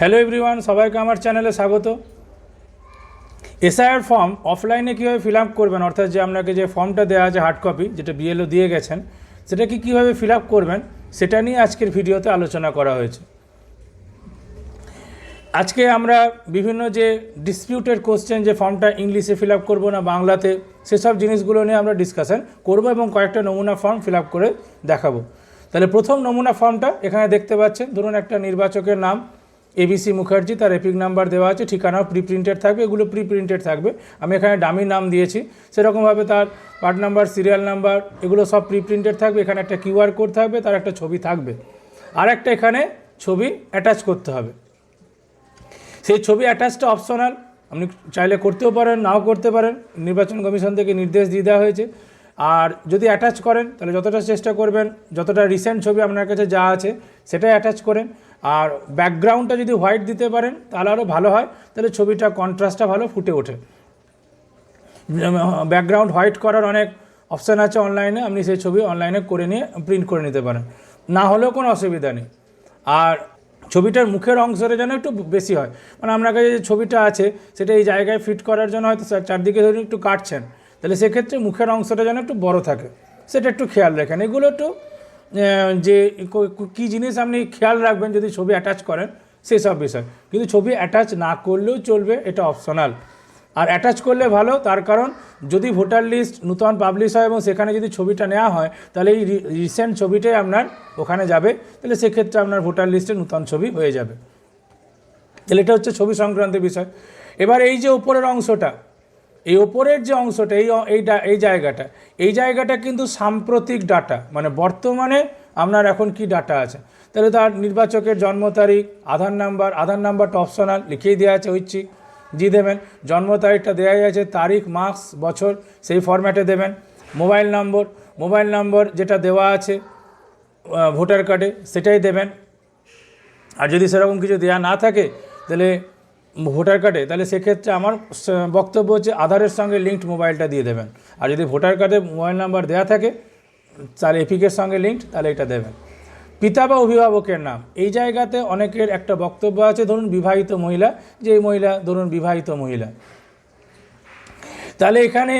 Hello everyone সবাইকে আমার চ্যানেলে স্বাগত। এসআইআর ফর্ম অফলাইনে কীভাবে ফিল আপ করবেন, অর্থাৎ যে আপনাকে যে ফর্মটা দেওয়া আছে হার্ড কপি যেটা বিএলও দিয়ে গেছেন, সেটাকে কীভাবে ফিল আপ করবেন, সেটা নিয়ে আজকের ভিডিওতে আলোচনা করা হয়েছে। আজকে আমরা বিভিন্ন যে ডিসপিউটেড কোশ্চেন যে ফর্মটা ইংলিশে ফিল আপ করব না, বাংলাতে, সেসব জিনিসগুলো নিয়ে আমরা ডিসকাশন করব এবং কয়েকটা নমুনা ফর্ম ফিল আপ করে দেখাবো। তাহলে প্রথম নমুনা ফর্মটা এখানে দেখতে পাচ্ছেন, ধরুন একটা নির্বাচকের নাম এবিসি মুখার্জি তার এপিক নাম্বার দেওয়া আছে, ঠিকানাও প্রি প্রিন্টেড থাকবে, এগুলো প্রি প্রিন্টেড থাকবে। আমি এখানে ডামি নাম দিয়েছি। সেরকমভাবে তার পার্ট নাম্বার সিরিয়াল নাম্বার এগুলো সব প্রি প্রিন্টেড থাকবে। এখানে একটা কিউআর কোড থাকবে, তার একটা ছবি থাকবে। আর একটা এখানে ছবি অ্যাটাচ করতে হবে। সেই ছবি অ্যাটাচটা অপশনাল আপনি চাইলে করতেও পারেন, নাও করতে পারেন। নির্বাচন কমিশন থেকে নির্দেশ দিয়ে দেওয়া হয়েছে। আর যদি অ্যাটাচ করেন, তাহলে যতটা চেষ্টা করবেন, যতটা রিসেন্ট ছবি আপনার কাছে যা আছে, সেটাই অ্যাটাচ করেন। আর ব্যাকগ্রাউন্ডটা যদি হোয়াইট দিতে পারেন, তাহলে আরও ভালো হয়। তাহলে ছবিটা কন্ট্রাস্টটা ভালো ফুটে ওঠে। ব্যাকগ্রাউন্ড হোয়াইট করার অনেক অপশান আছে অনলাইনে আপনি সেই ছবি অনলাইনে করে নিয়ে প্রিন্ট করে নিতে পারেন। না হলেও কোনো অসুবিধা নেই। আর ছবিটার মুখের অংশটা যেন একটু বেশি হয়। মানে আপনার কাছে যে ছবিটা আছে, সেটা এই জায়গায় ফিট করার জন্য হয়তো চারদিকে ধরুন একটু কাটছেন। তাহলে সেক্ষেত্রে মুখের অংশটা যেন একটু বড় থাকে। সেটা একটু খেয়াল রাখেন। এগুলো একটু যে কী জিনিস আপনি খেয়াল রাখবেন যদি ছবি অ্যাটাচ করেন সেই সব বিষয়। কিন্তু ছবি অ্যাটাচ না করলেও চলবে, এটা অপশনাল আর অ্যাটাচ করলে ভালো, তার কারণ যদি ভোটার লিস্ট নূতন পাবলিশ হয় এবং সেখানে যদি ছবিটা নেওয়া হয়, তাহলে এই রিসেন্ট ছবিটাই আপনার ওখানে যাবে। তাহলে সেক্ষেত্রে আপনার ভোটার লিস্টে নূতন ছবি হয়ে যাবে। তাহলে এটা হচ্ছে ছবি সংক্রান্ত বিষয়। এবার এই যে উপরের অংশটা এই ওপরের যে অংশটা, এই অ- এই জায়গাটা এই জায়গাটা কিন্তু সাম্প্রতিক ডাটা মানে বর্তমানে আপনার এখন কি ডাটা আছে? তাহলে তার নির্বাচকের জন্ম তারিখ, আধার নাম্বার আধার নাম্বারটা অপশনাল লিখেই দেওয়া আছে ঐচ্ছিক জি দেবেন। জন্ম তারিখটা দেওয়াই আছে তারিখ মাস বছর, সেই ফরম্যাটে দেবেন। মোবাইল নম্বর মোবাইল নম্বর যেটা দেওয়া আছে ভোটার কার্ডে সেটাই দেবেন। আর যদি সেরকম কিছু দেওয়া না থাকে, তাহলে ভোটার কার্ডে, তাহলে সেক্ষেত্রে আমার বক্তব্য হচ্ছে আধারের সঙ্গে লিঙ্কড মোবাইলটা দিয়ে দেবেন। আর যদি ভোটার কার্ডে মোবাইল নাম্বার দেওয়া থাকে, তাহলে এপিকের সঙ্গে লিঙ্কড তাহলে এটা দেবেন। পিতা বা অভিভাবকের নাম, এই জায়গাতে অনেকের একটা বক্তব্য আছে, ধরুন বিবাহিত মহিলা, যে মহিলা, ধরুন বিবাহিত মহিলা। তাহলে এখানে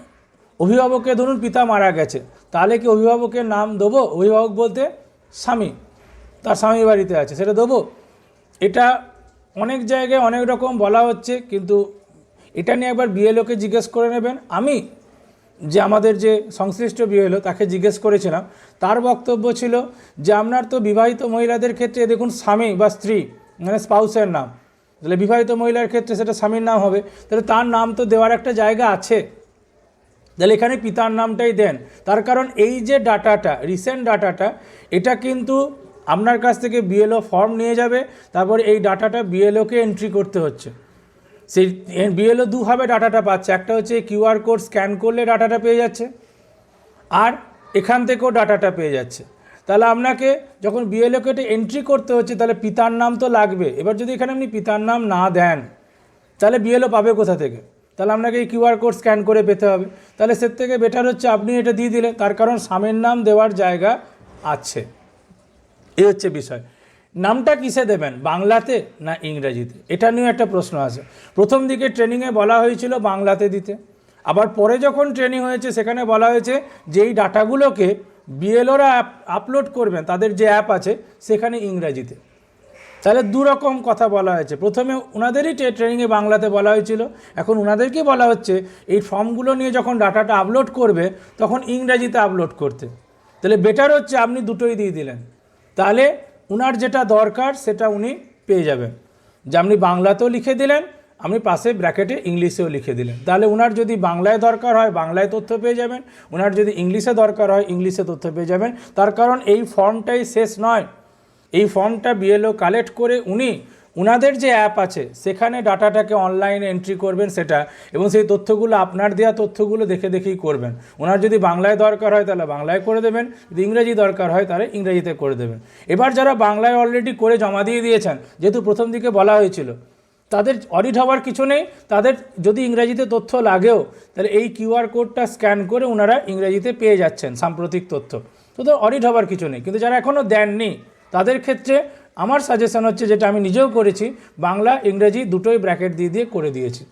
অভিভাবকের ধরুন পিতা মারা গেছে, তাহলে কি অভিভাবকের নাম দেবো? অভিভাবক বলতে স্বামী, তার স্বামী বাড়িতে আছে, সেটা দেবো? এটা অনেক জায়গায় অনেক রকম বলা হচ্ছে, কিন্তু এটা নিয়ে একবার বিএলওকে জিজ্ঞেস করে নেবেন। আমি যে আমাদের যে সংশ্লিষ্ট বিএলও, তাকে জিজ্ঞেস করেছিলাম। তার বক্তব্য ছিল যে, আপনার তো বিবাহিত মহিলাদের ক্ষেত্রে, দেখুন, স্বামী বা স্ত্রী মানে স্পাউসের নাম, তাহলে বিবাহিত মহিলার ক্ষেত্রে সেটা স্বামীর নাম হবে। তাহলে তার নাম তো দেওয়ার একটা জায়গা আছে। তাহলে এখানে পিতার নামটাই দেন। তার কারণ এই যে ডাটাটা, রিসেন্ট ডাটাটা, এটা কিন্তু আপনার কাছ থেকে বিএলও ফর্ম নিয়ে যাবে, তারপর এই ডাটাটা বিএলওকে এন্ট্রি করতে হচ্ছে। সেই বিএলও দুভাবে ডাটাটা পাচ্ছে, একটা হচ্ছে কিউআর কোড স্ক্যান করলে ডাটাটা পেয়ে যাচ্ছে, আর এখান থেকেও ডাটাটা পেয়ে যাচ্ছে। তাহলে আপনাকে যখন বিএলওকে এটা এন্ট্রি করতে হচ্ছে, তাহলে পিতার নাম তো লাগবে। এবার যদি এখানে আপনি পিতার নাম না দেন, তাহলে বিএলও পাবে কোথা থেকে? তাহলে আপনাকে এই কিউআর কোড স্ক্যান করে পেতে হবে। তাহলে সে থেকে বেটার হচ্ছে আপনি এটা দিয়ে দিলে, তার কারণ স্বামীর নাম দেওয়ার জায়গা আছে। এই হচ্ছে বিষয়। নামটা কিসে দেবেন? বাংলাতে না ইংরেজিতে? এটা নিয়েও একটা প্রশ্ন আছে। প্রথম দিকে ট্রেনিংয়ে বলা হয়েছিল বাংলাতে দিতে। আবার পরে যখন ট্রেনিং হয়েছে, সেখানে বলা হয়েছে যে এই ডাটাগুলোকে বিএলওরা অ্যাপ আপলোড করবেন, তাদের যে অ্যাপ আছে, সেখানে ইংরেজিতে। তাহলে দু রকম কথা বলা হয়েছে। প্রথমে ওনাদেরই ট্রে- ট্রেনিংয়ে বাংলাতে বলা হয়েছিল। এখন ওনাদেরকেই বলা হচ্ছে, এই ফর্মগুলো নিয়ে যখন ডাটাটা আপলোড করবে, তখন ইংরেজিতে আপলোড করতে। তাহলে বেটার হচ্ছে আপনি দুটোই দিয়ে দিলেন। তাহলে উনার যেটা দরকার সেটা উনি পেয়ে যাবেন। যে আপনি বাংলাতেও লিখে দিলেন, আপনি পাশে ব্র্যাকেটে ইংলিশেও লিখে দিলেন। তাহলে উনার যদি বাংলায় দরকার হয়, বাংলায় তথ্য পেয়ে যাবেন। উনার যদি ইংলিশে দরকার হয়, ইংলিশে তথ্য পেয়ে যাবেন। তার কারণ এই ফর্মটাই শেষ নয়। এই ফর্মটা বিএলও কালেক্ট করে উনি উনাদের যে অ্যাপ আছে, সেখানে ডাটাটাকে অনলাইনে এন্ট্রি করবেন সেটা এবং সেই তথ্যগুলো আপনার দেওয়া তথ্যগুলো দেখে দেখেই করবেন। ওনার যদি বাংলায় দরকার হয় তাহলে বাংলায় করে দেবেন, যদি ইংরেজি দরকার হয় তাহলে ইংরেজিতে করে দেবেন। এবার যারা বাংলায় অলরেডি করে জমা দিয়ে দিয়েছেন, যেহেতু প্রথম দিকে বলা হয়েছিল, তাদের অডিট হওয়ার কিছু নেই, তাদের যদি ইংরেজিতে তথ্য লাগেও, তাহলে এই কিউআর কোডটা স্ক্যান করে ওনারা ইংরেজিতে পেয়ে যাচ্ছেন সাম্প্রতিক তথ্য। তো অডিট হওয়ার কিছু নেই, কিন্তু যারা এখনও দেননি, তাদের ক্ষেত্রে আমার সাজেশন হচ্ছে যেটা আমি নিজেও করেছি, বাংলা, ইংরেজি দুটোই ব্র্যাকেট দিয়ে দিয়ে করে দিয়েছি।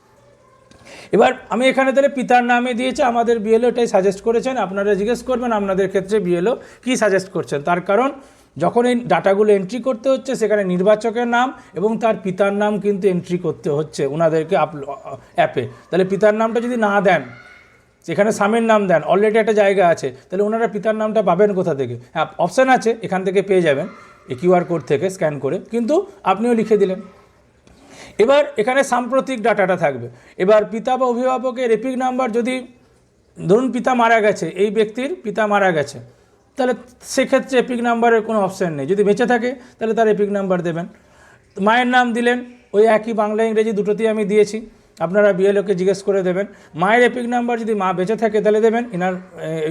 এবার আমি এখানে তাহলে পিতার নামে দিয়েছে, আমাদের বিএলও এটাই সাজেস্ট করেছেন, আপনারা জিজ্ঞেস করবেন আপনাদের ক্ষেত্রে বিএলও কি সাজেস্ট করছেন। তার কারণ, যখন এই ডাটাগুলো এন্ট্রি করতে হচ্ছে, সেখানে নির্বাচকের নাম এবং তার পিতার নাম কিন্তু এন্ট্রি করতে হচ্ছে ওনাদেরকে অ্যাপে তাহলে পিতার নামটা যদি না দেন, সেখানে স্বামীর নাম দেন অলরেডি একটা জায়গা আছে, তাহলে ওনারা পিতার নামটা পাবেন কোথা থেকে? হ্যাঁ অপশান আছে, এখান থেকে পেয়ে যাবেন। এই কিউআর কোড থেকে স্ক্যান করে কিন্তু আপনিও লিখে দিলেন। এবার এখানে সাম্প্রতিক ডাটাটা থাকবে। এবার পিতা বা অভিভাবকের এপিক নাম্বার যদি, ধরুন পিতা মারা গেছে, এই ব্যক্তির পিতা মারা গেছে, তাহলে সেক্ষেত্রে এপিক নাম্বারের কোনো অপশান নেই। যদি বেঁচে থাকে, তাহলে তার এপিক নাম্বার দেবেন। মায়ের নাম দিলেন, ওই একই বাংলা, ইংরেজি দুটোতেই আমি দিয়েছি। আপনারা বিএলওকে জিজ্ঞেস করে দেবেন। মায়ের এপিক নাম্বার যদি মা বেঁচে থাকে, তাহলে দেবেন। ইনার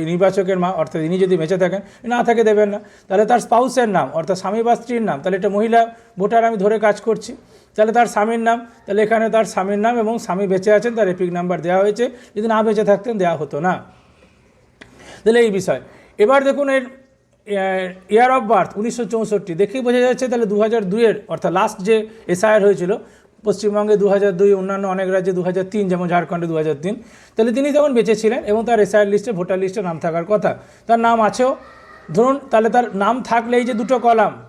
নির্বাচকের মা, অর্থাৎ ইনি যদি বেঁচে থাকেন, না থাকে দেবেন না। তাহলে তার স্পাউসের নাম, অর্থাৎ স্বামী বা স্ত্রীর নাম, তাহলে এটা মহিলা ভোটার আমি ধরে কাজ করছি। তাহলে তার স্বামীর নাম, তাহলে এখানে তার স্বামীর নাম এবং স্বামী বেঁচে আছেন, তার এপিক নাম্বার দেওয়া হয়েছে। যদি না বেঁচে থাকতেন, দেওয়া হতো না। তাহলে এই বিষয়। এবার দেখুন এর ইয়ার অফ বার্থ, উনিশশো চৌষট্টি। দেখেই বোঝা যাচ্ছে তাহলে দু হাজার দুইয়ের, অর্থাৎ লাস্ট যে এসআইআর হয়েছিল পশ্চিমবঙ্গে দু হাজার দুই, অন্যান্য অনেক রাজ্যে দু হাজার তিন, যেমন ঝাড়খণ্ডে দু হাজার তিন। তাহলে তিনি তখন বেঁচে ছিলেন এবং তার এসআইআর লিস্টে, ভোটার লিস্টে নাম থাকার কথা। তার নাম আছেও। ধরুন, তাহলে তার নাম থাকলে এই যে দুটো কলাম।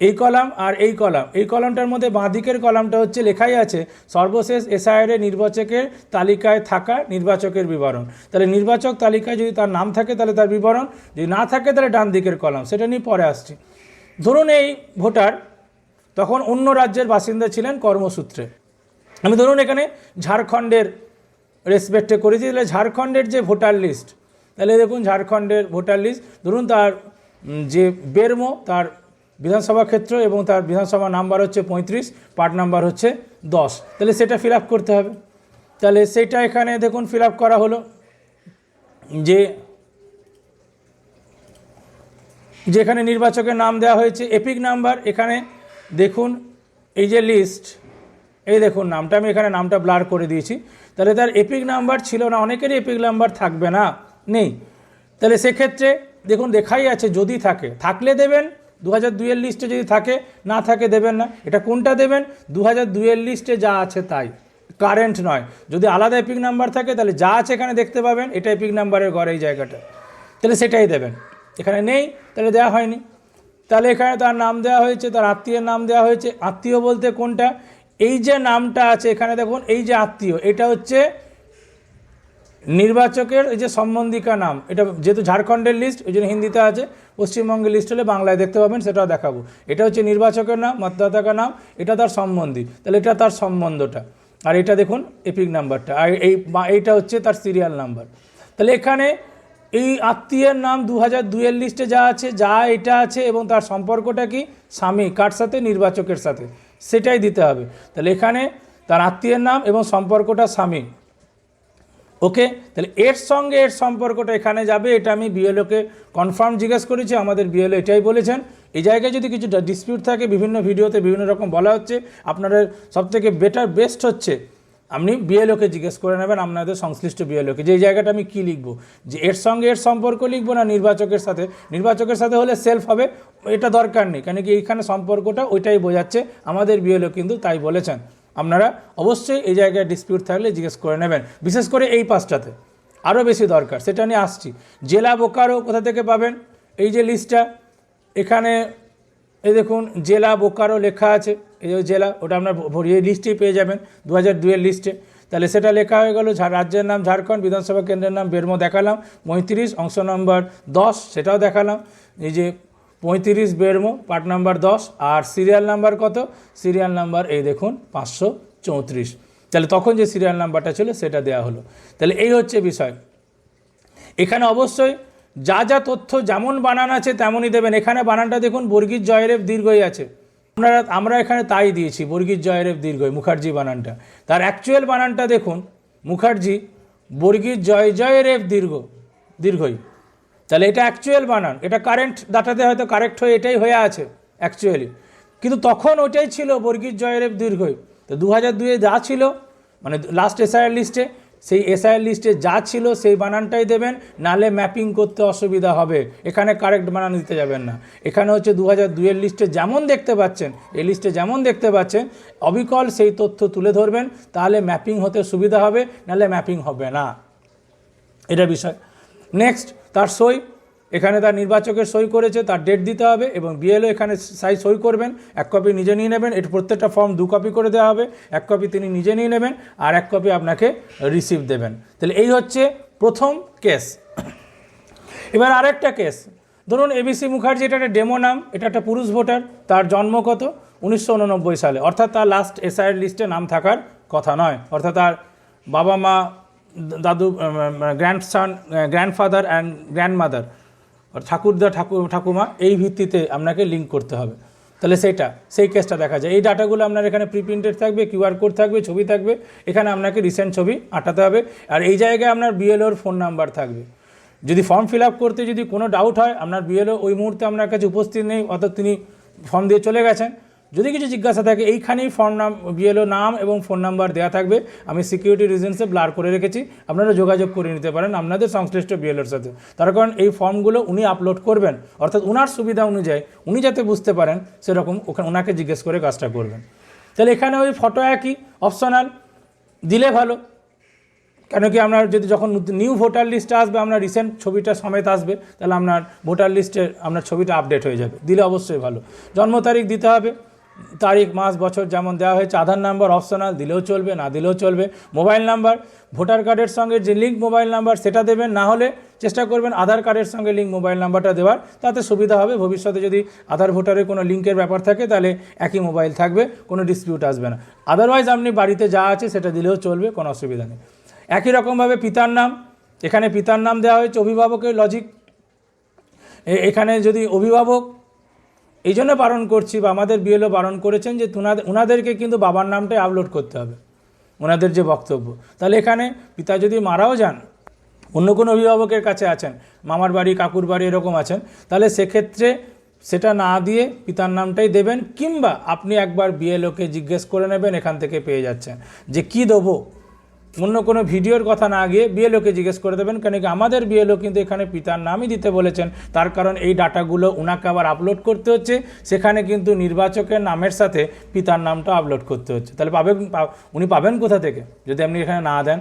এই কলাম আর এই কলাম। এই কলামটার মধ্যে বাঁদিকের কলামটা হচ্ছে লেখাই আছে, সর্বশেষ এসআইআর নির্বাচকের তালিকায় থাকা নির্বাচকের বিবরণ। তাহলে নির্বাচক তালিকায় যদি তার নাম থাকে, তাহলে তার বিবরণ। যদি না থাকে, তাহলে ডান দিকের কলাম। সেটা নিয়ে পরে আসছি। ধরুন এই ভোটার তখন অন্য রাজ্যের বাসিন্দা ছিলেন কর্মসূত্রে। আমি ধরুন এখানে ঝাড়খণ্ডের রেসপেক্টে করেছি, তাহলে ঝাড়খণ্ডের যে ভোটার লিস্ট তাহলে দেখুন ঝাড়খণ্ডের ভোটার লিস্ট ধরুন তার যে বেরমো, তার বিধানসভা ক্ষেত্র এবং তার বিধানসভা নাম্বার হচ্ছে পঁয়ত্রিশ পার্ট নাম্বার হচ্ছে দশ। তাহলে সেটা ফিল করতে হবে। তাহলে সেটা এখানে দেখুন ফিল করা হলো যে, যেখানে নির্বাচকের নাম দেওয়া হয়েছে, এপিক নাম্বার, এখানে দেখুন, এই যে লিস্ট এই দেখুন, নামটা আমি এখানে নামটা ব্লার করে দিয়েছি। তাহলে তার এপিক নাম্বার ছিল না, অনেকেরই এপিক নাম্বার থাকবে না, নেই। তাহলে সেক্ষেত্রে দেখুন দেখাই আছে যদি থাকে, থাকলে দেবেন দু হাজার দুইয়ের লিস্টে যদি থাকে, না থাকে দেবেন না। এটা কোনটা দেবেন? দু হাজার দুইয়ের লিস্টে যা আছে তাই। কারেন্ট নয়। যদি আলাদা এপিক নাম্বার থাকে, তাহলে যা আছে এখানে দেখতে পাবেন, এটা এপিক নাম্বারের ঘরে এই জায়গাটা। তাহলে সেটাই দেবেন। এখানে নেই, তাহলে দেওয়া হয়নি। তাহলে এখানে তার নাম দেওয়া হয়েছে, তার আত্মীয়ের নাম দেওয়া হয়েছে। আত্মীয় বলতে কোনটা? এই যে নামটা আছে, এখানে দেখুন, এই যে আত্মীয়, এটা হচ্ছে নির্বাচকের এই যে সম্বন্ধিকা নাম। এটা যেহেতু ঝাড়খণ্ডের লিস্ট ওই জন্য হিন্দিতে আছে। পশ্চিমবঙ্গের লিস্ট হলে বাংলায় দেখতে পাবেন, সেটাও দেখাবো। এটা হচ্ছে নির্বাচকের নাম, মতদাতাকার নাম, এটা তার সম্বন্ধী। তাহলে এটা তার সম্বন্ধটা। আর এটা দেখুন এপিক নাম্বারটা আর এই এইটা হচ্ছে তার সিরিয়াল নাম্বার তাহলে এখানে এই আত্মীয়ের নাম দু হাজার দুইয়ের লিস্টে যা আছে, যা এটা আছে এবং তার সম্পর্কটা কি? স্বামী। কার সাথে? নির্বাচকের সাথে। সেটাই দিতে হবে। তাহলে এখানে তার আত্মীয়ের নাম এবং সম্পর্কটা স্বামী। ওকে? তাহলে এর সঙ্গে এর সম্পর্কটা এখানে যাবে, এটা আমি বিএলওকে কনফার্ম জিজ্ঞেস করেছি, আমাদের বিএলও এটাই বলেছেন। এই জায়গায় যদি কিছু ডিসপিউট থাকে, বিভিন্ন ভিডিওতে বিভিন্ন রকম বলা হচ্ছে, আপনাদের সবথেকে বেটার বেস্ট হচ্ছে। আপনি বিএলওকে জিজ্ঞেস করে নেবেন, আপনাদের সংশ্লিষ্ট বিএলওকে যে এই জায়গাটা আমি কী লিখব? যে এর সঙ্গে এর সম্পর্ক লিখব না নির্বাচকের সাথে? নির্বাচকের সাথে হলে সেলফ হবে, এটা দরকার নেই, কেন কি এইখানে সম্পর্কটা ওইটাই বোঝাচ্ছে, আমাদের বিএলও কিন্তু তাই বলেছেন। আপনারা অবশ্যই এই জায়গায় ডিসপিউট থাকলে জিজ্ঞেস করে নেবেন, বিশেষ করে এই পাঁচটাতে। আরও বেশি দরকার, সেটা নিয়ে আসছি। জেলা বোকারো কোথা থেকে পাবেন? এই যে লিস্টটা এখানে এই দেখুন, জেলা বোকারো লেখা আছে। এই জেলা, ওটা আপনার ভরিয়ে লিস্টেই পেয়ে যাবেন দু হাজার দুইয়ের লিস্টে। তাহলে সেটা লেখা হয়ে গেল রাজ্যের নাম ঝাড়খণ্ড, বিধানসভা কেন্দ্রের নাম বেরমো দেখালাম, পঁয়ত্রিশ, অংশ নম্বর দশ, সেটাও দেখালাম। এই যে পঁয়ত্রিশ বেরমো, পার্ট নাম্বার দশ, আর সিরিয়াল নাম্বার কত? সিরিয়াল নাম্বার, এই দেখুন, পাঁচশো চৌত্রিশ। তাহলে তখন যে সিরিয়াল নাম্বারটা ছিল, সেটা দেওয়া হলো। তাহলে এই হচ্ছে বিষয়। এখানে অবশ্যই যা যা তথ্য যেমন বানান আছে তেমনই দেবেন। এখানে বানানটা দেখুন, বর্গীর জয়রেব দীর্ঘই আছে। আমরা আমরা এখানে তাই দিয়েছি, বর্গীর জয়রেব দীর্ঘই, মুখার্জি বানানটা। তার অ্যাকচুয়াল বানানটা দেখুন, মুখার্জি, বর্গীর জয় জয়রেব দীর্ঘ, দীর্ঘই। তাহলে এটা অ্যাকচুয়াল বানান, এটা কারেন্ট ডাটাতে হয়তো কারেক্ট হয়ে, এটাই হয়ে আছে অ্যাকচুয়ালি কিন্তু তখন ওটাই ছিল, বর্গীর জয়রেব দীর্ঘই। তো দু হাজার দুয়ে যা ছিল মানে লাস্ট এসআইআর লিস্টে সেই এসআই লিস্টে যা ছিল সেই বানানটাই দেবেন নালে ম্যাপিং করতে অসুবিধা হবে। এখানে কারেক্ট বানান দিতে যাবেন না। এখানে হচ্ছে দু হাজার দুইয়ের লিস্টে যেমন দেখতে পাচ্ছেন, এই লিস্টে যেমন দেখতে পাচ্ছেন, অবিকল সেই তথ্য তুলে ধরবেন, তাহলে ম্যাপিং হতে সুবিধা হবে নালে ম্যাপিং হবে না। এটা বিষয়। নেক্সট তার সই। এখানে তার নির্বাচকের সই করেছে, তার ডেট দিতে হবে এবং বিএলও এখানে সাই সই করবেন। এক কপি নিজে নিয়ে নেবেন এর প্রত্যেকটা ফর্ম দু কপি করে দেওয়া হবে। এক কপি তিনি নিজে নিয়ে নেবেন আর এক কপি আপনাকে রিসিভ দেবেন। তাহলে এই হচ্ছে প্রথম কেস এবার আরেকটা কেস ধরুন এবিসি মুখার্জি, এটা একটা ডেমো নাম, এটা একটা পুরুষ ভোটার, তার জন্ম কত? উনিশশো উননব্বই সালে। অর্থাৎ তার লাস্ট এসআইয়ের লিস্টে নাম থাকার কথা নয়। অর্থাৎ তার বাবা মা, দাদু গ্র্যান্ডসান গ্র্যান্ডফাদার অ্যান্ড গ্র্যান্ডমাদার ঠাকুরদা ঠাকুর, ঠাকুমা, এই ভিত্তিতে আপনাকে লিঙ্ক করতে হবে। তাহলে সেটা সেই কেসটা দেখা যায়। এই ডাটাগুলো আপনার এখানে প্রিপ্রিন্টেড থাকবে কিউআর কোড থাকবে, ছবি থাকবে। এখানে আপনাকে রিসেন্ট ছবি আটাতে হবে। আর এই জায়গায় আপনার বিএলওর ফোন নাম্বার থাকবে। যদি ফর্ম ফিল আপ করতে যদি কোনো ডাউট হয়, আপনার বিএলও ওই মুহূর্তে আপনার কাছে উপস্থিত নেই, অর্থাৎ তিনি ফর্ম দিয়ে চলে গেছেন। যদি কিছু জিজ্ঞাসা থাকে, এইখানেই ফর্ম নাম বিএলও নাম এবং ফোন নাম্বার দেওয়া থাকবে। আমি সিকিউরিটি রিজনসে ব্লার করে রেখেছি। আপনারা যোগাযোগ করে নিতে পারেন আপনাদের সংশ্লিষ্ট বিএলওর সাথে। তার কারণ এই ফর্মগুলো উনি আপলোড করবেন, অর্থাৎ ওনার সুবিধা অনুযায়ী উনি যাতে বুঝতে পারেন, সেরকম ওখানে ওনাকে জিজ্ঞেস করে কাজটা করবেন। তাহলে এখানে ওই ফটো একই অপশনাল দিলে ভালো। কেন কি আপনার যদি যখন নিউ ভোটার লিস্টে আসবে আপনার রিসেন্ট ছবিটা সমেত আসবে, তাহলে আপনার ভোটার লিস্টে আপনার ছবিটা আপডেট হয়ে যাবে। দিলে অবশ্যই ভালো। জন্ম তারিখ দিতে হবে। তারিখ, মাস, বছর যেমন দেওয়া হয়েছে, আধার নাম্বার অপশনাল দিলেও চলবে, না দিলেও চলবে। মোবাইল নাম্বার, ভোটার কার্ডের সঙ্গে যে লিঙ্ক মোবাইল নাম্বার, সেটা দেবেন, না হলে চেষ্টা করবেন আধার কার্ডের সঙ্গে লিঙ্ক মোবাইল নাম্বারটা দেওয়ার। তাতে সুবিধা হবে, ভবিষ্যতে যদি আধার, ভোটারের কোনো লিঙ্কের ব্যাপার থাকে, তাহলে একই মোবাইল থাকবে, কোনো ডিসপিউট আসবে না। আদারওয়াইজ আপনি বাড়িতে যা আছে, সেটা দিলেও চলবে, কোনো অসুবিধা নেই। একই রকমভাবে পিতার নাম, এখানে পিতার নাম দেওয়া হয়েছে, অভিভাবকের লজিক এখানে যদি অভিভাবক এই জন্য বারণ করছি বা আমাদের বিএলও বারণ করেছেন যে ওনাদেরকে কিন্তু বাবার নামটাই আপলোড করতে হবে ওনাদের যে বক্তব্য। তাহলে এখানে পিতা যদি মারাও যান, অন্য কোনো অভিভাবকের কাছে আছেন, মামার বাড়ি, কাকুর বাড়ি এরকম আছেন, তাহলে সেক্ষেত্রে সেটা না দিয়ে পিতার নামটাই দেবেন কিংবা আপনি একবার বিএলওকে জিজ্ঞেস করে নেবেন, এখান থেকে পেয়ে যাচ্ছেন যে কি দেবো? অন্য কোনো ভিডিওর কথা না গিয়ে বিএলওকে জিজ্ঞেস করে দেবেন, কেন কি আমাদের বিএলও কিন্তু এখানে পিতার নামই দিতে বলেছেন। তার কারণ এই ডাটাগুলো ওনাকে আবার আপলোড করতে হচ্ছে, সেখানে কিন্তু নির্বাচকের নামের সাথে পিতার নামটা আপলোড করতে হচ্ছে। তাহলে পাবেন, উনি পাবেন কোথা থেকে? যদি আপনি এখানে না দেন,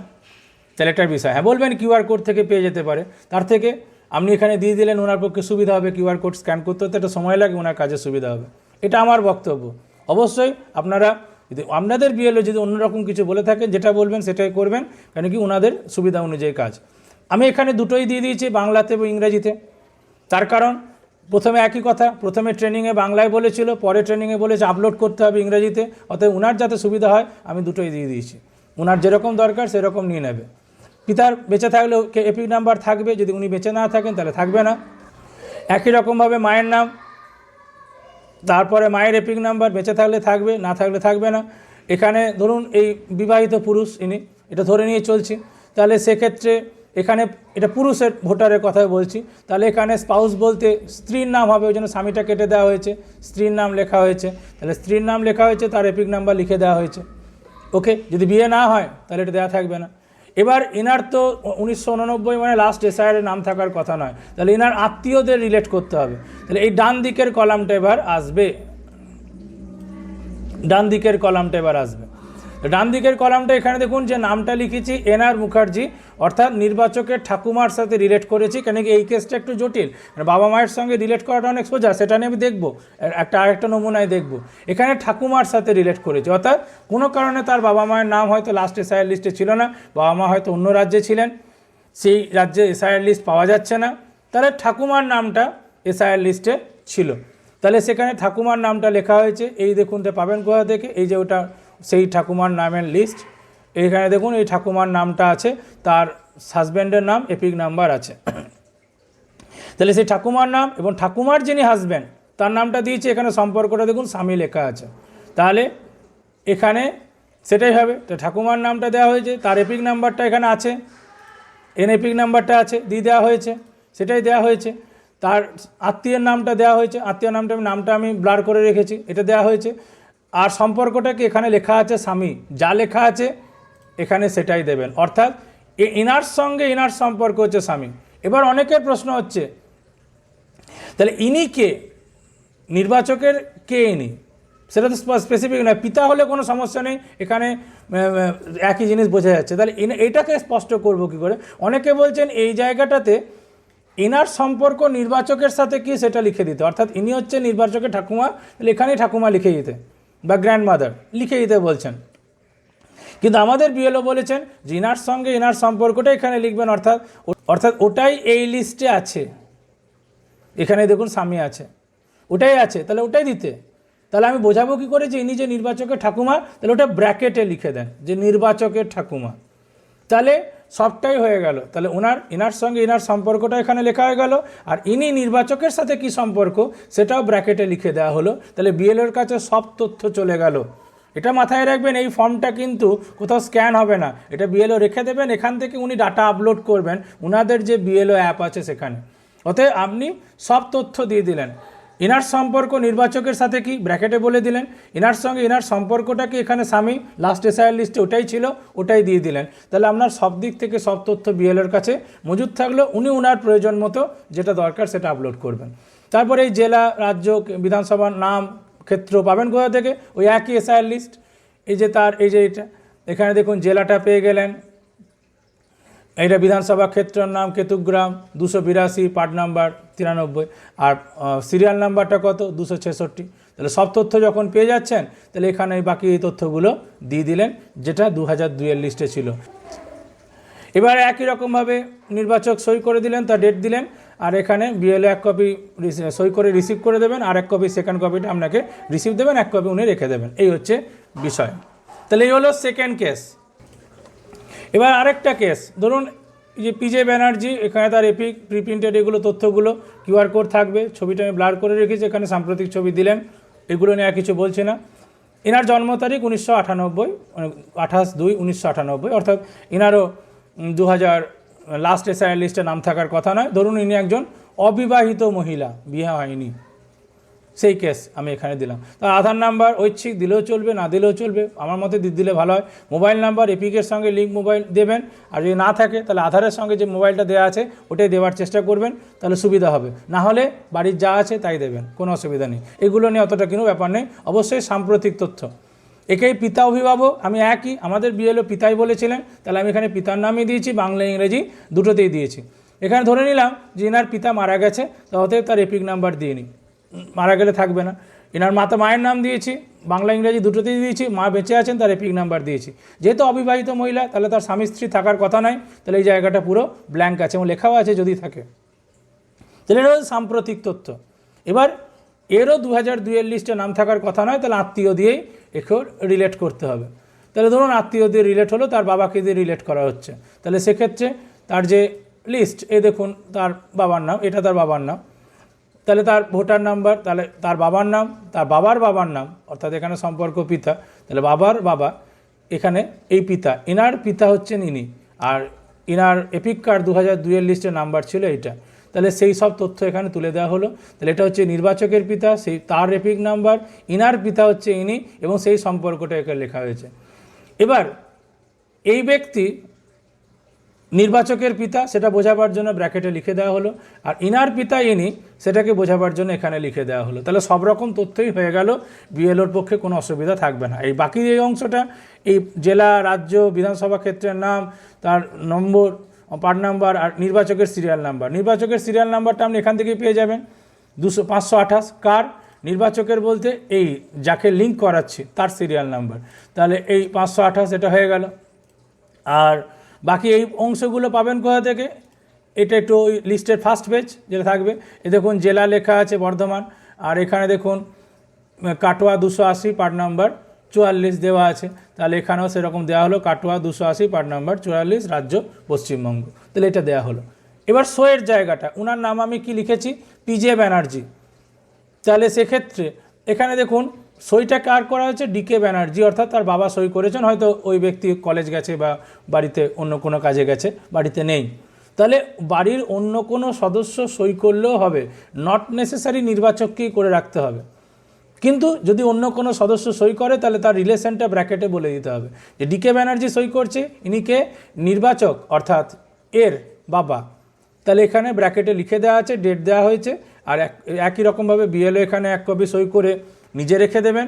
তাহলে একটা বিষয়। হ্যাঁ বলবেন কিউআর কোড থেকে পেয়ে যেতে পারে। তার থেকে আপনি এখানে দিয়ে দিলেন ওনার পক্ষে সুবিধা হবে কিউআর কোড স্ক্যান করতে হতে একটা সময় লাগে ওনার কাজে সুবিধা হবে। এটা আমার বক্তব্য। অবশ্যই আপনারা যদি আপনাদের বিএলও যদি অন্যরকম কিছু বলে থাকেন, যেটা বলবেন সেটাই করবেন, কেন কি ওনাদের সুবিধা অনুযায়ী কাজ। আমি এখানে দুটোই দিয়ে দিয়েছি, বাংলাতে এবং ইংরেজিতে। তার কারণ, প্রথমে একই কথা, প্রথমে ট্রেনিংয়ে বাংলায় বলেছিল, পরে ট্রেনিংয়ে বলেছে, আপলোড করতে হবে ইংরেজিতে, অতএব ওনার যাতে সুবিধা হয়, আমি দুটোই দিয়ে দিয়েছি। ওনার যেরকম দরকার, সেরকম নিয়ে নেবে। পিতার বেঁচে থাকলেও এপি নাম্বার থাকবে, যদি উনি বেঁচে না থাকেন, তাহলে থাকবে না। একই রকমভাবে মায়ের নাম তারপরে মায়ের এপিক নাম্বার বেঁচে থাকলে থাকবে, না থাকলে থাকবে না। এখানে ধরুন এই বিবাহিত পুরুষ ইনি, এটা ধরে নিয়ে চলছি। তাহলে সেক্ষেত্রে এখানে এটা পুরুষের ভোটারের কথা বলছি। তাহলে এখানে স্পাউস বলতে স্ত্রীর নাম হবে, ওই জন্য স্বামীটা কেটে দেওয়া হয়েছে, স্ত্রীর নাম লেখা হয়েছে। তাহলে স্ত্রীর নাম লেখা হয়েছে, তার এপিক নাম্বার লিখে দেওয়া হয়েছে। ওকে, যদি বিয়ে না হয়, তাহলে এটা দেওয়া থাকবে না। এবার এনার তো উনিশশো উননব্বই মানে লাস্ট এসআইয়ের নাম থাকার কথা নয়। তাহলে এনার আত্মীয়দের রিলেট করতে হবে। তাহলে এই ডান দিকের কলামটা এবার আসবে। ডান দিকের কলামটা এবার আসবে। ডান দিকের কলামটা এখানে দেখুন যে নামটা লিখেছি এনআর মুখার্জি। অর্থাৎ নির্বাচকের ঠাকুমার সাথে রিলেট করেছি, কেন কি এই কেসটা একটু জটিল। মানে বাবা মায়ের সঙ্গে রিলেট করাটা অনেক সোজা, সেটা নিয়ে আমি দেখব। একটা আরেকটা নমুনায় দেখব। এখানে ঠাকুমার সাথে রিলেট করেছি, অর্থাৎ কোনো কারণে তার বাবা মায়ের নাম হয়তো লাস্ট এসআইয়ের লিস্টে ছিল না, বাবা মা হয়তো অন্য রাজ্যে ছিলেন, সেই রাজ্যে এসআইয়ের লিস্ট পাওয়া যাচ্ছে না। তাহলে ঠাকুমার নামটা এসআইয়ের লিস্টে ছিল। তাহলে সেখানে ঠাকুমার নামটা লেখা হয়েছে, এই দেখুন তো পাবেন কোথা থেকে, এই যে ওটা সেই ঠাকুমার নামের লিস্ট এইখানে দেখুন, এই ঠাকুমার নামটা আছে, তার হাজব্যান্ডের নাম এপিক নাম্বার আছে। তাহলে সেই ঠাকুমার নাম এবং ঠাকুমার যিনি হাজব্যান্ড তার নামটা দিয়েছে, এখানে সম্পর্কটা দেখুন, স্বামী লেখা আছে। তাহলে এখানে সেটাই হবে। তো ঠাকুমার নামটা দেওয়া হয়েছে, তার এপিক নাম্বারটা এখানে আছে এন এপিক নাম্বারটা আছে, দিয়ে দেওয়া হয়েছে, সেটাই দেওয়া হয়েছে। তার আত্মীয়ের নামটা দেওয়া হয়েছে আত্মীয় নামটা নামটা আমি ব্লার করে রেখেছি, এটা দেওয়া হয়েছে। আর সম্পর্কটা কি এখানে লেখা আছে, স্বামী, যা লেখা আছে এখানে সেটাই দেবেন। অর্থাৎ এ এনার সঙ্গে এনার সম্পর্ক হচ্ছে স্বামী। এবার অনেকের প্রশ্ন হচ্ছে, তাহলে ইনি কে? নির্বাচকের কে ইনি? সেটা তো স্পেসিফিক নয়। পিতা হলে কোনো সমস্যা নেই। এখানে একই জিনিস বোঝা যাচ্ছে। তাহলে এটাকে স্পষ্ট করব কি করে? অনেকে বলছেন এই জায়গাটাতে এনার সম্পর্ক নির্বাচকের সাথে কি সেটা লিখে দিতে। অর্থাৎ ইনি হচ্ছে নির্বাচকের ঠাকুমা, তাহলে এখানেই ঠাকুমা লিখে দিতে, বা গ্র্যান্ড মাদার লিখে দিতে বলছেন। কিন্তু আমাদের বিএলও বলেছেন যে ইনার সঙ্গে ইনার সম্পর্কটা এখানে লিখবেন, অর্থাৎ অর্থাৎ ওটাই এই লিস্টে আছে। এখানে দেখুন স্বামী আছে। ওটাই আছে, তাহলে ওটাই দিতে। তাহলে আমি বোঝাবো কি করে যে ইনি যে নির্বাচকের ঠাকুমা, তাহলে ওটা ব্র্যাকেটে লিখে দেন, যে নির্বাচকের ঠাকুমা। তাহলে সবটাই হয়ে গেল। তাহলে ওনার, ইনার সঙ্গে ইনার সম্পর্কটা এখানে লেখা হয়ে গেল, আর ইনি নির্বাচকের সাথে কি সম্পর্ক, সেটাও ব্র্যাকেটে লিখে দেওয়া হলো। তাহলে বিএলওর কাছে সব তথ্য চলে গেল। এটা মাথায় রাখবেন, এই ফর্মটা কিন্তু কোথাও স্ক্যান হবে না। এটা বিএলও রেখে দেবেন, এখান থেকে উনি ডাটা আপলোড করবেন, উনাদের যে বিএলও অ্যাপ আছে সেখানে। অতএব আপনি সব তথ্য দিয়ে দিলেন। ইনার সম্পর্ক নির্বাচকের সাথে কি? ব্র্যাকেটে বলে দিলেন। ইনার সঙ্গে ইনার সম্পর্কটা কি? এখানে স্বামী লাস্ট এসআইআর লিস্টে ওটাই ছিল, ওটাই দিয়ে দিলেন। তাহলে আপনার সব দিক থেকে সব তথ্য বিএলের কাছে মজুদ থাকল, উনি উনার প্রয়োজন মতো যেটা দরকার সেটা আপলোড করবেন। তারপরে এই জেলা, রাজ্য, বিধানসভার নাম ক্ষেত্র পাবেন কোথা থেকে? ওই একই এসআইআর লিস্ট এই যে তার, এই যে এটা। এখানে দেখুন, জেলাটা পেয়ে গেলেন। এইটা বিধানসভা ক্ষেত্রের নাম কেতুগ্রাম, দুশো বিরাশি, পার্ট নাম্বার তিরানব্বই। আর সিরিয়াল নাম্বারটা কত? দুশো ছেষট্টি। তাহলে সব তথ্য যখন পেয়ে যাচ্ছেন, তাহলে এখানে বাকি এই তথ্যগুলো দিয়ে দিলেন, যেটা দু হাজার দুইয়ের লিস্টে ছিল। এবার একই রকমভাবে নির্বাচক সই করে দিলেন, তার ডেট দিলেন, আর এখানে বিএলও এক কপি সই করে রিসিভ করে দেবেন, আর এক কপি সেকেন্ড কপিটা আপনাকে রিসিভ দেবেন, এক কপি উনি রেখে দেবেন। এই হচ্ছে বিষয়। তাহলে এই হলো সেকেন্ড কেস এবার আরেকটা কেস ধরুন যে পিজে ব্যানার্জি এখানে তার এপিক প্রিপ্রিন্টেড এগুলো, তথ্যগুলো কিউআর কোড থাকবে, ছবিটা আমি ব্লার করে রেখেছি, এখানে সাম্প্রতিক ছবি দিলেন, এগুলো নিয়ে কিছু বলছি না। এনার জন্ম তারিখ উনিশশো আটানব্বই আঠাশ দুই উনিশশো আটানব্বই, অর্থাৎ এনারও দু হাজার লাস্ট এসআইআর লিস্টে নাম থাকার কথা নয়। ধরুন ইনি একজন অবিবাহিত মহিলা, বিয়ে হয়নি। সেই কেস আমি এখানে দিলাম। তার আধার নাম্বার ঐচ্ছিক, দিলেও চলবে, না দিলেও চলবে, আমার মতে দিলে ভালো হয়। মোবাইল নাম্বার এপিকের সঙ্গে লিঙ্ক মোবাইল দেবেন। আর যদি না থাকে, তাহলে আধারের সঙ্গে যে মোবাইলটা দেওয়া আছে, ওটাই দেওয়ার চেষ্টা করবেন, তাহলে সুবিধা হবে। না হলে বাড়ির যা আছে, তাই দেবেন, কোনো অসুবিধা নেই। এগুলো নিয়ে অতটা কোনো ব্যাপার নেই। অবশ্যই সাম্প্রতিক তথ্য। একেই পিতা অভিভাবক, আমি একই, আমাদের বিএলও পিতাই বলেছিলেন, তাহলে আমি এখানে পিতার নামই দিয়েছি, বাংলা, ইংরেজি দুটোতেই দিয়েছি। এখানে ধরে নিলাম যে এনার পিতা মারা গেছে অতএব তার এপিক নাম্বার দিয়ে নিই। মারা গেলে থাকবে না। এনার মাতা মায়ের নাম দিয়েছি, বাংলা, ইংরেজি দুটোতেই দিয়েছি, মা বেঁচে আছেন, তার এপিক নাম্বার দিয়েছি। যেহেতু অবিবাহিত মহিলা, তাহলে তার স্বামী স্ত্রী থাকার কথা নয়, তাহলে এই জায়গাটা পুরো ব্ল্যাঙ্ক আছে এবং লেখাও আছে যদি থাকে। তাহলে এটা সাম্প্রতিক তথ্য। এবার এরও দু হাজার দুইয়ের লিস্টে নাম থাকার কথা নয়, তাহলে আত্মীয় দিয়েই একেও রিলেট করতে হবে। তাহলে ধরুন আত্মীয় দিয়ে রিলেট হলো, তার বাবাকে দিয়ে রিলেট করা হচ্ছে। তাহলে সেক্ষেত্রে তার যে লিস্ট এ দেখুন তার বাবার নাম, এটা তার বাবার নাম। তাহলে তার ভোটার নাম্বার, তাহলে তার বাবার নাম, তার বাবার বাবার নাম, অর্থাৎ এখানে সম্পর্ক পিতা, তাহলে বাবার বাবা, এখানে এই পিতা, ইনার পিতা হচ্ছেন ইনি। আর ইনার এপিক কার্ড দু হাজার দুইয়ের লিস্টের নাম্বার ছিল এইটা। তাহলে সেই সব তথ্য এখানে তুলে দেওয়া হলো। তাহলে এটা হচ্ছে নির্বাচকের পিতা, সেই তার এপিক নাম্বার, ইনার পিতা হচ্ছে ইনি এবং সেই সম্পর্কটা এখানে লেখা হয়েছে। এবার এই ব্যক্তি নির্বাচকের পিতা, সেটা বোঝাবার জন্য ব্র্যাকেটে লিখে দেওয়া হলো। আর ইনার পিতা ইনি, সেটাকে বোঝাবার জন্য এখানে লিখে দেওয়া হলো। তাহলে সব রকম তথ্যই হয়ে গেল, বিএলওর পক্ষে কোনো অসুবিধা থাকবে না। এই বাকি এই অংশটা, এই জেলা, রাজ্য, বিধানসভা ক্ষেত্রের নাম, তার নম্বর পার্ট নাম্বার আর নির্বাচকের সিরিয়াল নাম্বার নির্বাচকের সিরিয়াল নাম্বারটা আপনি এখান থেকেই পেয়ে যাবেন। দুশো, পাঁচশো আঠাশ। কার? নির্বাচকের বলতে এই, যাকে লিঙ্ক করাচ্ছি, তার সিরিয়াল নাম্বার তাহলে এই পাঁচশো আঠাশ এটা হয়ে গেল। আর বাকি এই অংশগুলো পাবেন কোথা থেকে? এটা একটু ওই লিস্টের ফার্স্ট পেজ যেটা থাকবে। এ দেখুন, জেলা লেখা আছে বর্ধমান। আর এখানে দেখুন, কাটোয়া দুশো আশি পার্ট নাম্বার চুয়াল্লিশ দেওয়া আছে। তাহলে এখানেও সেরকম দেওয়া হলো কাটোয়া দুশো আশি পার্ট নাম্বার চুয়াল্লিশ, রাজ্য পশ্চিমবঙ্গ। তাহলে এটা দেওয়া হলো। এবার শোয়ের জায়গাটা ওনার নাম আমি কি লিখেছি? P J Banerjee. তাহলে সেক্ষেত্রে এখানে দেখুন, সইটা কার করা হয়েছে? ডিকে ব্যানার্জি, অর্থাৎ তার বাবা সই করেছেন, হয়তো ওই ব্যক্তি কলেজ গেছে বা বাড়িতে অন্য কোনো কাজে গেছে, বাড়িতে নেই। তাহলে বাড়ির অন্য কোনো সদস্য সই করলেও হবে। নট নেসেসারি নির্বাচককেই করে রাখতে হবে। কিন্তু যদি অন্য কোনো সদস্য সই করে, তাহলে তার রিলেশনটা ব্র্যাকেটে বলে দিতে হবে। যে ডিকে ব্যানার্জি সই করছে, ইনি কে? নির্বাচক, অর্থাৎ এর বাবা। তাহলে এখানে ব্র্যাকেটে লিখে দেওয়া আছে ডেট দেওয়া হয়েছে, আর এক, একই রকমভাবে বিএলও এখানে এক কপি সই করে নিজে রেখে দেবেন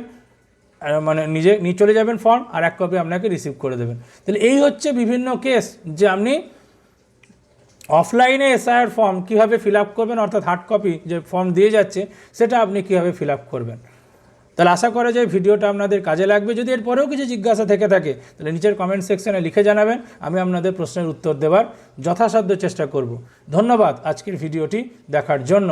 মানে নিজে, নিয়ে চলে যাবেন ফর্ম আর এক কপি আপনাকে রিসিভ করে দেবেন। তাহলে এই হচ্ছে বিভিন্ন কেস যে আপনি অফলাইনে এসআইআর ফর্ম কীভাবে ফিল আপ করবেন, অর্থাৎ হার্ড কপি যে ফর্ম দিয়ে যাচ্ছে, সেটা আপনি কীভাবে ফিল আপ করবেন। তাহলে আশা করা যায় ভিডিওটা আপনাদের কাজে লাগবে। যদি এরপরেও কিছু জিজ্ঞাসা থেকে থাকে, তাহলে নিচের কমেন্ট সেকশনে লিখে জানাবেন। আমি আপনাদের প্রশ্নের উত্তর দেওয়ার যথাসাধ্য চেষ্টা করব। ধন্যবাদ আজকের ভিডিওটি দেখার জন্য।